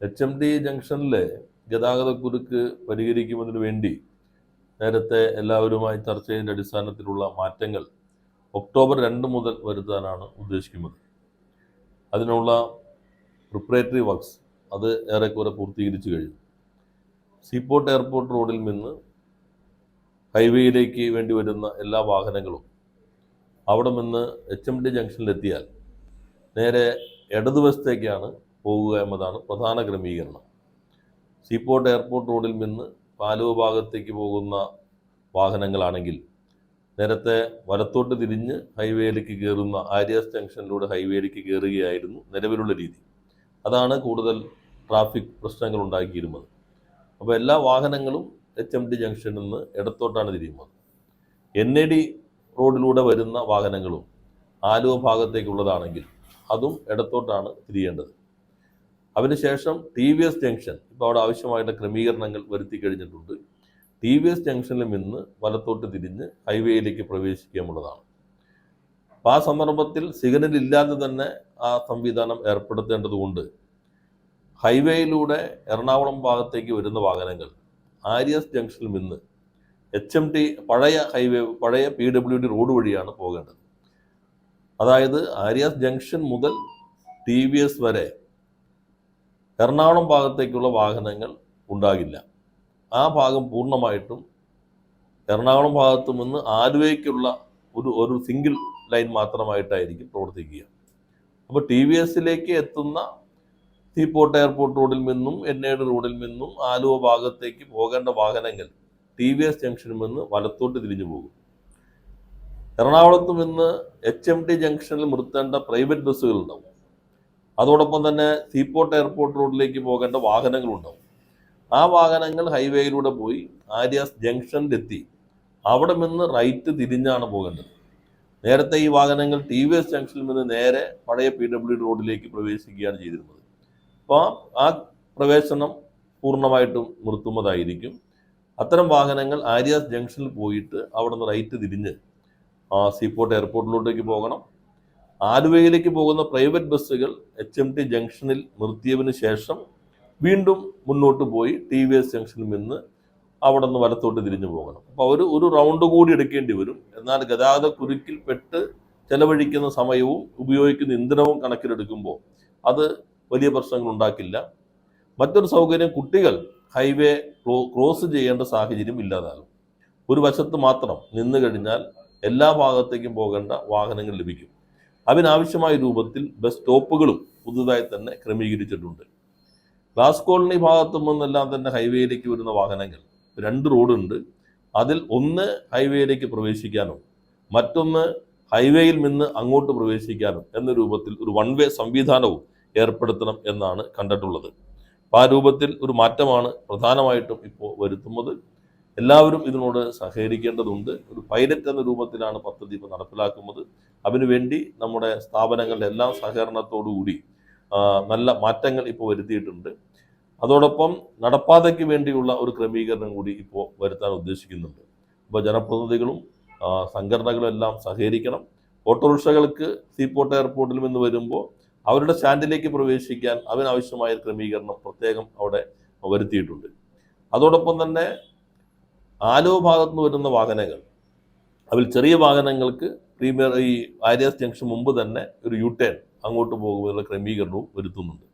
H M D ജംഗ്ഷനിലെ ഗതാഗതക്കുരുക്ക് പരിഹരിക്കുന്നതിന് വേണ്ടി നേരത്തെ എല്ലാവരുമായി ചർച്ച ചെയ്തതിന്റെ അടിസ്ഥാനത്തിലുള്ള മാറ്റങ്ങൾ ഒക്ടോബർ രണ്ട് മുതൽ വരുത്താനാണ് ഉദ്ദേശിക്കുന്നത്. അതിനുള്ള പ്രിപ്പറേറ്ററി വർക്ക്സ് അത് ഏറെക്കുറെ പൂർത്തീകരിച്ചു കഴിഞ്ഞു. സീപോർട്ട് എയർപോർട്ട് റോഡിൽ നിന്ന് ഹൈവേയിലേക്ക് വേണ്ടി വരുന്ന എല്ലാ വാഹനങ്ങളും അവിടെ നിന്ന് എച്ച് എം ഡി ജംഗ്ഷനിലെത്തിയാൽ നേരെ ഇടതുവശത്തേക്കാണ് പോകുക എന്നതാണ് പ്രധാന ക്രമീകരണം. സീപ്പോർട്ട് എയർപോർട്ട് റോഡിൽ നിന്ന് പാലുവ ഭാഗത്തേക്ക് പോകുന്ന വാഹനങ്ങളാണെങ്കിൽ നേരത്തെ വലത്തോട്ട് തിരിഞ്ഞ് ഹൈവേയിലേക്ക് കയറുന്ന ആര്യാസ് ജംഗ്ഷനിലൂടെ ഹൈവേയിലേക്ക് കയറുകയായിരുന്നു നിലവിലുള്ള രീതി. അതാണ് കൂടുതൽ ട്രാഫിക് പ്രശ്നങ്ങൾ ഉണ്ടാക്കിയിരുന്നത്. അപ്പോൾ എല്ലാ വാഹനങ്ങളും എച്ച് എം ഡി ജംഗ്ഷനിൽ നിന്ന് ഇടത്തോട്ടാണ് തിരിയുന്നത്. എൻ എ ഡി റോഡിലൂടെ വരുന്ന വാഹനങ്ങളും ആലുവ ഭാഗത്തേക്കുള്ളതാണെങ്കിൽ അതും ഇടത്തോട്ടാണ് തിരിയേണ്ടത്. അതിനുശേഷം ടി വി എസ് ജംഗ്ഷൻ ഇപ്പോൾ അവിടെ ആവശ്യമായിട്ട് ക്രമീകരണങ്ങൾ വരുത്തി കഴിഞ്ഞിട്ടുണ്ട്. ടി വി എസ് ജംഗ്ഷനിൽ നിന്ന് വലത്തോട്ട് തിരിഞ്ഞ് ഹൈവേയിലേക്ക് പ്രവേശിക്കാമുള്ളതാണ് അപ്പോൾ ആ സന്ദർഭത്തിൽ സിഗ്നൽ ഇല്ലാതെ തന്നെ ആ സംവിധാനം ഏർപ്പെടുത്തേണ്ടതുകൊണ്ട് ഹൈവേയിലൂടെ എറണാകുളം ഭാഗത്തേക്ക് വരുന്ന വാഹനങ്ങൾ ആര്യസ് ജംഗ്ഷനിൽ നിന്ന് എച്ച് എം ടി പഴയ ഹൈവേ പഴയ പി ഡബ്ല്യു ഡി റോഡ് വഴിയാണ് പോകേണ്ടത്. അതായത് ആര്യാസ് ജംഗ്ഷൻ മുതൽ ടി വി എസ് വരെ എറണാകുളം ഭാഗത്തേക്കുള്ള വാഹനങ്ങൾ ഉണ്ടാകില്ല. ആ ഭാഗം പൂർണമായിട്ടും എറണാകുളം ഭാഗത്തു നിന്ന് ആലുവയ്ക്കുള്ള ഒരു ഒരു സിംഗിൾ ലൈൻ മാത്രമായിട്ടായിരിക്കും പ്രവർത്തിക്കുക. അപ്പോൾ ടി വി എസിലേക്ക് എത്തുന്ന തീപ്പോട്ട് എയർപോർട്ട് റോഡിൽ നിന്നും എന്നേട് റോഡിൽ നിന്നും ആലുവ ഭാഗത്തേക്ക് പോകേണ്ട വാഹനങ്ങൾ ടി വി എസ് ജംഗ്ഷനിൽ നിന്ന് വലത്തോട്ട് തിരിഞ്ഞു പോകും. എറണാകുളത്ത് നിന്ന് എച്ച് എം ടി ജംഗ്ഷനിൽ നിർത്തേണ്ട പ്രൈവറ്റ് ബസ്സുകൾ ഉണ്ടാവും. അതോടൊപ്പം തന്നെ സീപോർട്ട് എയർപോർട്ട് റോഡിലേക്ക് പോകേണ്ട വാഹനങ്ങളുണ്ടാവും. ആ വാഹനങ്ങൾ ഹൈവേയിലൂടെ പോയി ആര്യാസ് ജംഗ്ഷനിലെത്തി. അവിടെ നിന്ന് റൈറ്റ് തിരിഞ്ഞാണ് പോകേണ്ടത്. നേരത്തെ ഈ വാഹനങ്ങൾ ടി വി എസ് ജംഗ്ഷനിൽ നിന്ന് നേരെ പഴയ പി ഡബ്ല്യു റോഡിലേക്ക് പ്രവേശിക്കുകയാണ് ചെയ്തിരുന്നത്. അപ്പോൾ ആ പ്രവേശനം പൂർണമായിട്ടും നിർത്തുന്നതായിരിക്കും. അത്തരം വാഹനങ്ങൾ ആര്യാസ് ജംഗ്ഷനിൽ പോയിട്ട് അവിടെ നിന്ന് റൈറ്റ് തിരിഞ്ഞ് ആ സീപോർട്ട് എയർപോർട്ടിലോട്ടേക്ക് പോകണം. ആലുവയിലേക്ക് പോകുന്ന പ്രൈവറ്റ് ബസ്സുകൾ എച്ച് എം ടി ജംഗ്ഷനിൽ നിർത്തിയതിന് ശേഷം വീണ്ടും മുന്നോട്ട് പോയി ടി വി എസ് ജംഗ്ഷനിൽ നിന്ന് അവിടെ നിന്ന് വലത്തോട്ട് തിരിഞ്ഞു പോകണം. അപ്പോൾ അവർ ഒരു റൗണ്ട് കൂടി എടുക്കേണ്ടി വരും. എന്നാൽ ഗതാഗത കുരുക്കിൽ പെട്ട് ചെലവഴിക്കുന്ന സമയവും ഉപയോഗിക്കുന്ന ഇന്ധനവും കണക്കിലെടുക്കുമ്പോൾ അത് വലിയ പ്രശ്നങ്ങൾ ഉണ്ടാക്കില്ല. മറ്റൊരു സൗകര്യം കുട്ടികൾ ഹൈവേ ക്രോസ് ചെയ്യേണ്ട സാഹചര്യം ഇല്ലാതാകും. ഒരു വശത്ത് മാത്രം നിന്നു കഴിഞ്ഞാൽ എല്ലാ ഭാഗത്തേക്കും പോകേണ്ട വാഹനങ്ങൾ ലഭിക്കും. അതിനാവശ്യമായ രൂപത്തിൽ ബസ് സ്റ്റോപ്പുകളും പുതുതായി തന്നെ ക്രമീകരിച്ചിട്ടുണ്ട്. ഗ്ലാസ് കോളനി ഭാഗത്തു നിന്നെല്ലാം തന്നെ ഹൈവേയിലേക്ക് വരുന്ന വാഹനങ്ങൾ രണ്ട് റോഡുണ്ട്. അതിൽ ഒന്ന് ഹൈവേയിലേക്ക് പ്രവേശിക്കാനും മറ്റൊന്ന് ഹൈവേയിൽ നിന്ന് അങ്ങോട്ട് പ്രവേശിക്കാനും എന്ന രൂപത്തിൽ ഒരു വൺ വേ സംവിധാനവും ഏർപ്പെടുത്തണം എന്നാണ് കണ്ടിട്ടുള്ളത്. ആ രൂപത്തിൽ ഒരു മാറ്റമാണ് പ്രധാനമായിട്ടും ഇപ്പോൾ വരുത്തുന്നത്. എല്ലാവരും ഇതിനോട് സഹകരിക്കേണ്ടതുണ്ട്. ഒരു പൈലറ്റ് എന്ന രൂപത്തിലാണ് പദ്ധതി ഇപ്പോൾ നടപ്പിലാക്കുന്നത് അതിനുവേണ്ടി നമ്മുടെ സ്ഥാപനങ്ങളുടെ എല്ലാം സഹകരണത്തോടുകൂടി നല്ല മാറ്റങ്ങൾ ഇപ്പോൾ വരുത്തിയിട്ടുണ്ട്. അതോടൊപ്പം നടപ്പാതയ്ക്ക് വേണ്ടിയുള്ള ഒരു ക്രമീകരണം കൂടി ഇപ്പോൾ വരുത്താൻ ഉദ്ദേശിക്കുന്നുണ്ട്. അപ്പോൾ ജനപ്രതിനിധികളും സംഘടനകളും എല്ലാം സഹകരിക്കണം. ഓട്ടോറിക്ഷകൾക്ക് സീപോർട്ട് എയർപോർട്ടിൽ നിന്ന് വരുമ്പോൾ അവരുടെ സ്റ്റാൻഡിലേക്ക് പ്രവേശിക്കാൻ അതിനാവശ്യമായ ക്രമീകരണം പ്രത്യേകം അവിടെ വരുത്തിയിട്ടുണ്ട്. അതോടൊപ്പം തന്നെ ആലുവ ഭാഗത്ത് നിന്ന് വരുന്ന വാഹനങ്ങൾ. അതിൽ ചെറിയ വാഹനങ്ങൾക്ക് പ്രീമിയർ ഈ ആര്യാസ് ജംഗ്ഷൻ മുമ്പ് തന്നെ ഒരു യു ടേൺ അങ്ങോട്ട് പോകുന്നതിനുള്ള ക്രമീകരണവും വരുത്തുന്നുണ്ട്.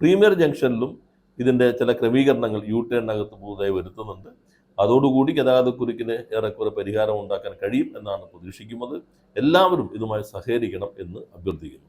പ്രീമിയർ ജംഗ്ഷനിലും ഇതിന്റെ ചില ക്രമീകരണങ്ങൾ യു ടേണിനകത്ത് പുതുതായി വരുത്തുന്നുണ്ട്. അതോടുകൂടി ഗതാഗതക്കുരുക്കിന് ഏറെക്കുറെ പരിഹാരം ഉണ്ടാക്കാൻ കഴിയും എന്നാണ് പ്രതീക്ഷിക്കുന്നത്. എല്ലാവരും ഇതുമായി സഹകരിക്കണം എന്ന് അഭ്യർത്ഥിക്കുന്നു.